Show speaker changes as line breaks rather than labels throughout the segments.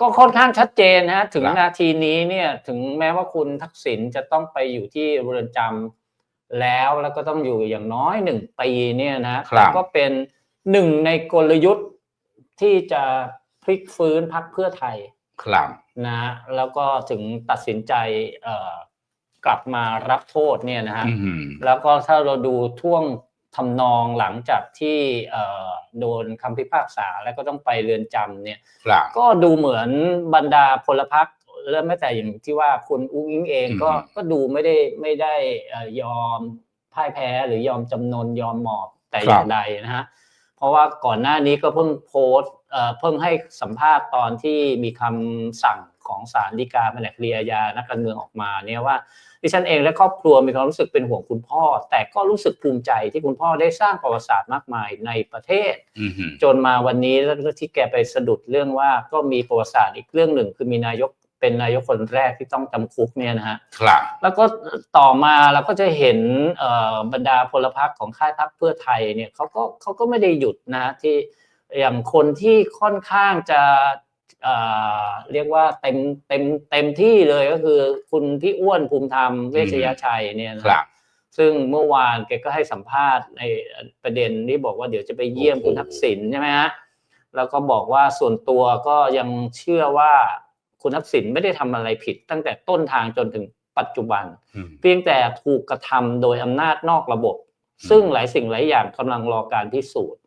ก็ค่อนข้างชัดเจนนะฮะถึง
ครับ
นาทีนี้เนี่ยถึงแม้ว่าคุณทักษิณจะต้องไปอยู่ที่เรือนจำแล้วแล้วก็ต้องอยู่อย่างน้อยหนึ่งปีเนี่ยนะ
ครั
แต่
บ
ก็เป็นหนึ่งในกลยุทธ์ที่จะพลิกฟื้นพักเพื่อไทย
ครับ
นะฮะแล้วก็ถึงตัดสินใจเอ่อกลับมารับโทษเนี่ยนะฮะ
อืม
แล้วก็ถ้าเราดูท่วงทำนองหลังจากที่เอ่อ โดนคำพิพากษาแล้วก็ต้องไปเรือนจำเนี่ย
ครับ
ก็ดูเหมือนบรรดาพลพรรคและแม้แต่อย่างที่ว่าคุณอุ้งอิงเองก็
อืม
ก็ดูไม่ได้ไม่ได้เอ่อยอมพ่ายแพ้หรือยอมจำนนยอมหมอบแต่อย่างใดนะฮะเพราะว่าก่อนหน้านี้ก็เพิ่งโพสต์เอ่อเพิ่งให้สัมภาษณ์ตอนที่มีคำสั่ง ของศาลฎีกาแผนกคดีอาญานักการเมืองออกมาเนี่ยว่าดิฉันเองและครอบครัวมีความรู้สึกเป็นห่วงคุณพ่อ แต่ก็รู้สึกภูมิใจที่คุณพ่อได้สร้างประวัติศาสตร์มากมายในประเทศ
อืม
จนมาวันนี้แล้วก็ที่แกไปสะดุดเรื่องว่าก็มีประวัติศาสตร์อีกเรื่องหนึ่งคือมีนายกเป็นนายกคนแรกที่ต้องจำคุกเนี่ยนะฮะ
ครับ
แล้วก็ต่อมาเราก็จะเห็นเอ่อบรรดาพลพรรคของค่ายพรรคเพื่อไทยเนี่ยเขาก็เขาก็ไม่ได้หยุดนะที่อย่างคนที่ค่อนข้างจะ เอ่อเรียกว่าเต็มเต็มเต็มที่เลยก็คือคุณพี่อ้วนภูมิธรรมเวชยชัยเนี่ยนะ
ครับ
ซึ่งเมื่อวานแกก็ให้สัมภาษณ์ในประเด็นที่บอกว่าเดี๋ยวจะไปเยี่ยม
โอ้โห
คุณทักษิณใช่ไหมฮะแล้วก็บอกว่าส่วนตัวก็ยังเชื่อว่าคุณทักษิณไม่ได้ทำอะไรผิด ตั้งแต่ต้นทางจนถึงปัจจุบัน
อืม
เพียงแต่ถูกกระทำโดยอำนาจนอกระบบ ซึ่งหลายสิ่งหลายอย่างกำลังรอการพิสูจน์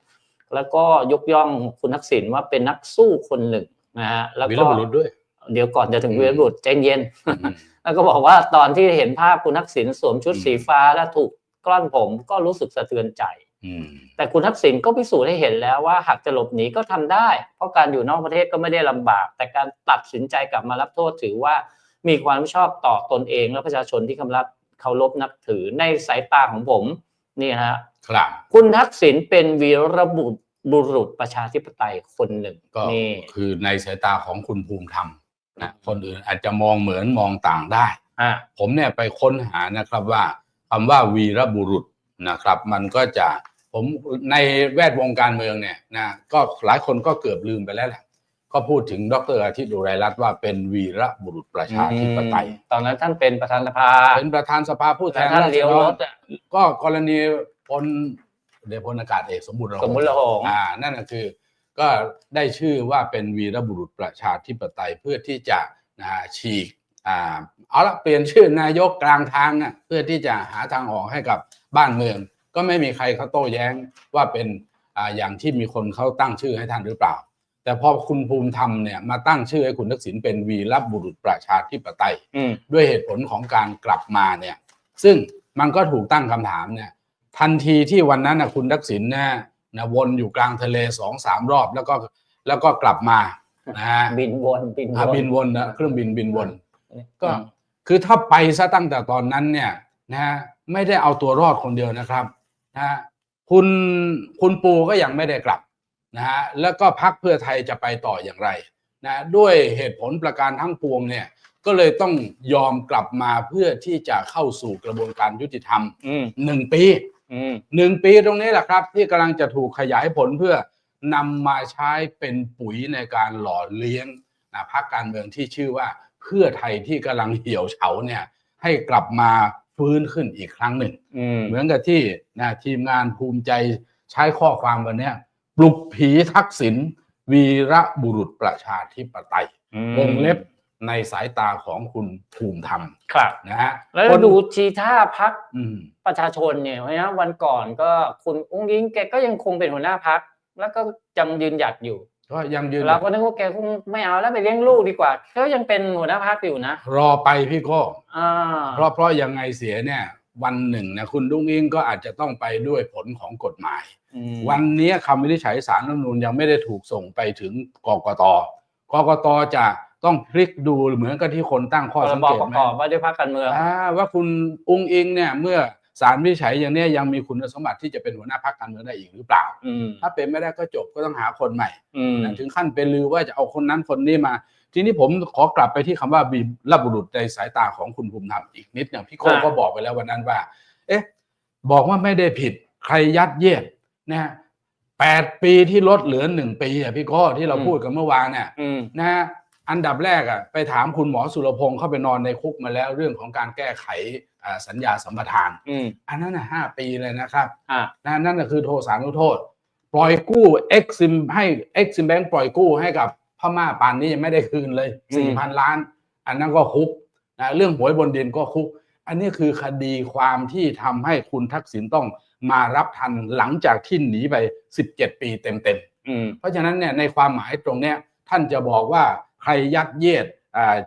แล้วก็ยกย่องคุณทักษิณว่าเป็นนักสู้คนหนึ่ง นะฮะแล้ว
วีร
ก็
บุรุษด้วย
เดี๋ยวก่อนจะถึง
อืม
วีรบุรุษใจเย็น
อืม
แล้วก็บอกว่าตอนที่เห็นภาพคุณทักษิณสวมชุด
อืม
สีฟ้าและถูกกล้อนผมก็รู้สึกสะเทือนใจ
อืม
แต่คุณทักษิณก็พิสูจน์ให้เห็นแล้วว่าหากจะหลบหนีก็ทำได้ เพราะการอยู่นอกประเทศก็ไม่ได้ลำบาก แต่การตัดสินใจกลับมารับโทษถือว่ามีความรับผิดชอบต่อตนเองและประชาชนที่คำรับเคารพนับถือในสายตาของผมนี่นะฮะ
ครับ
คุณทักษิณเป็นวีรบุรุษ บุรุษประชาธิปไตยคนหนึ่ง
ก็
นี่
คือในสายตาของคุณภูมิธรรมนะคนอื่นอาจจะมองเหมือนมองต่างได้
อะ
ผมเนี่ยไปค้นหานะครับว่าคำว่าวีรบุรุษนะครับ มันก็จะผมในแวดวงการเมืองเนี่ยนะก็หลายคนก็เกือบลืมไปแล้วแหละก็พูดถึงดรอาทิตย์อุไรรัตน์ว่าเป็นวีรบุรุษประชาธิปไตย
อืมตอนนั้นท่านเป็นประธานสภา
เป็นประธานสภาผู้แท
แต่
น
ท่าน
ราษ
เลี้ยว
ฎ
ร
ร
ถอะ
ก็กรณีพล เดชพลอากาศเอกสมบูรณ์
สมบูรณ์ระหง
อ่านั่นก็คือ ก็ได้ชื่อว่าเป็นวีรบุรุษประชาธิปไตยเพื่อที่จะนะฮะฉีกอ่าเอาละเปลี่ยนชื่อนายกกลางทางอะเพื่อที่จะหาทางออกให้กับบ้านเมือง ก็ไม่มีใครเขาโต้แย้งว่าเป็นอ่าอย่างที่มีคนเขาตั้งชื่อให้ท่านหรือเปล่า แต่พอคุณภูมิธรรมเนี่ยมาตั้งชื่อให้คุณทักษิณเป็นวีรบุรุษประชาธิปไตย
อืม
ด้วยเหตุผลของการกลับมาเนี่ย ซึ่งมันก็ถูกตั้งคำถามเนี่ย ทันทีที่วันนั้นนะคุณทักษิณเนี่ยนะวนอยู่กลางทะเลสองสามรอบแล้วก็แล้วก็กลับมานะฮะ
บินวนบินว
อ่านบินวนนะเครื่องบินบินวน ก็
อืม
คือถ้าไปซะตั้งแต่ตอนนั้นเนี่ยนะฮะไม่ได้เอาตัวรอดคนเดียวนะครับนะฮะคุณคุณปูก็ยังไม่ได้กลับนะฮะแล้วก็พักเพื่อไทยจะไปต่ออย่างไรนะด้วยเหตุผลประการทั้งปวงเนี่ยก็เลยต้องยอมกลับมาเพื่อที่จะเข้าสู่กระบวนการยุติธรรม
อืม
หนึ่งปี
อืม
หนึ่งปีตรงนี้แหละครับ ที่กำลังจะถูกขยายผลเพื่อนำมาใช้เป็นปุ๋ยในการหล่อเลี้ยงนะพรรคการเมืองที่ชื่อว่า เพื่อไทยที่กำลังเหี่ยวเฉาเนี่ยให้กลับมาฟื้นขึ้นอีกครั้งหนึ่ง
อืม
เหมือนกับที่นะทีมงานภูมิใจใช้ข้อความวันเนี้ยปลุกผีทักษิณวีระบุรุษประชาธิปไตยวงเล็บ ในสายตาของคุณภูมิธรรม
ครับ
นะฮะ
แล้ว
คน
ดูทีท่าพัก
อืม
ประชาชนเนี่ยเพราะฉะนั้นวันก่อนก็คุณอุ้งยิงแกก็ยังคงเป็นหัวหน้าพัก แล้วก็ยังยืนหยัดอยู่
ก็ยังยืน
เราก็นึกว่าแกคงไม่เอาแล้วไปเลี้ยงลูกดีกว่าเขายังเป็นหัวหน้าพักอยู่นะ
รอไปพี่โก้
อ่า
เพราะเพราะยังไงเสียเนี่ยวันหนึ่งนะคุณดุ้งอิงก็อาจจะต้องไปด้วยผลของกฎหมาย
อืม
วันนี้คำวินิจฉัยสารรัฐธรรมนูญยังไม่ได้ถูกส่งไปถึงกกตกกตจะ ต้องพลิกดูเหมือนกับที่คนตั้งข้อ
พร
สัง
บ
เกต
ประ
ไหม
กอบว่าด้วยพักการเมือง
อ่าว่าคุณอุ้งอิงเนี่ยเมื่อสารวินิจฉัยอย่างเนี้ยยังมีคุณสมบัติที่จะเป็นหัวหน้าพรรคการเมืองได้อีกหรือเปล่า
อืม
ถ้าเป็นไม่ได้ก็จบก็ต้องหาคนใหม่
อืม
นะถึงขั้นเป็นลือว่าจะเอาคนนั้นคนนี้มา ทีนี้ผมขอกลับไปที่คำว่าบีรับบุรุษในสายตาของคุณภูมิธรรมอีกนิดเนี่ยพี่โก้
อ่า
ก็บอกไปแล้ววันนั้นว่า เอ๊ะ บอกว่าไม่ได้ผิดใครยัดเยียดนะฮะแปดปีที่ลดเหลือหนึ่งปีอะพี่โก้ที่เราพูดกันเมื่อวานเนี่ย
อืม
นะฮะ อันดับแรกอะไปถามคุณหมอสุรพงศ์เข้าไปนอนในคุกมาแล้วเรื่องของการแก้ไขอ่าสัญญาสัมปทาน
อืม
อันนั้นน่ะห้าปีเลยนะครับ
อ่า
นะนั่นก็คือโทษสารุโทษ ปล่อยกู้เอ็กซิมให้เอ็กซิมแบงปล่อยกู้ให้กับพม่าปานนี้ยังไม่ได้คืนเลย
อืม
สี่พันล้าน อันนั้นก็คุกนะเรื่องหวยบนดินก็คุก อันนี้คือคดีความที่ทำให้คุณทักษิณต้องมารับทันหลังจากที่หนีไป 17 ปีเต็มๆ
อืม
เพราะฉะนั้นเนี่ยในความหมายตรงเนี้ยท่านจะบอกว่า ใครยัดเยียด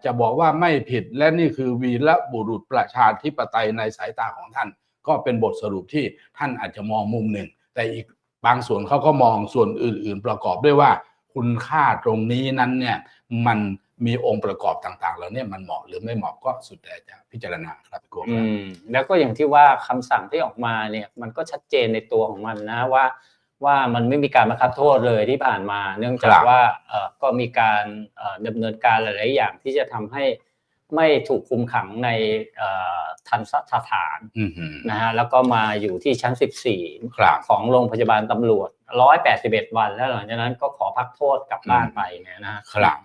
จะบอกว่าไม่ผิดและนี่คือวีรบุรุษประชาธิปไตยในสายตาของท่าน ก็เป็นบทสรุปที่ท่านอาจจะมองมุมหนึ่ง แต่อีกบางส่วนเขาก็มองส่วนอื่น ๆ ประกอบด้วยว่า คุณค่าตรงนี้นั้นเนี่ยมันมีองค์ประกอบต่างๆ แล้วเนี่ยมันเหมาะหรือไม่เหมาะก็สุดแต่จะพิจารณาครับพี่โกครับ
มแล้วก็อย่างที่ว่าคำสั่งที่ออกมาเนี่ยมันก็ชัดเจนในตัวของมันนะว่า ว่ามันไม่มีการบังคับโทษเลยที่ผ่านมา เนื่องจากว่าเอ่อก็มีการเอ่อดำเนินการหลาย ๆ อย่างที่จะทำให้ไม่ถูกคุมขังในเอ่อทันสถาน
อือหือ
นะฮะแล้วก็มาอยู่ที่ชั้น 14
ครับ
ของโรงพยาบาลตำรวจ 181 วัน แล้วหลังจากนั้นก็ขอพักโทษกลับบ้านไปเนี่ยนะฮะ
ครับ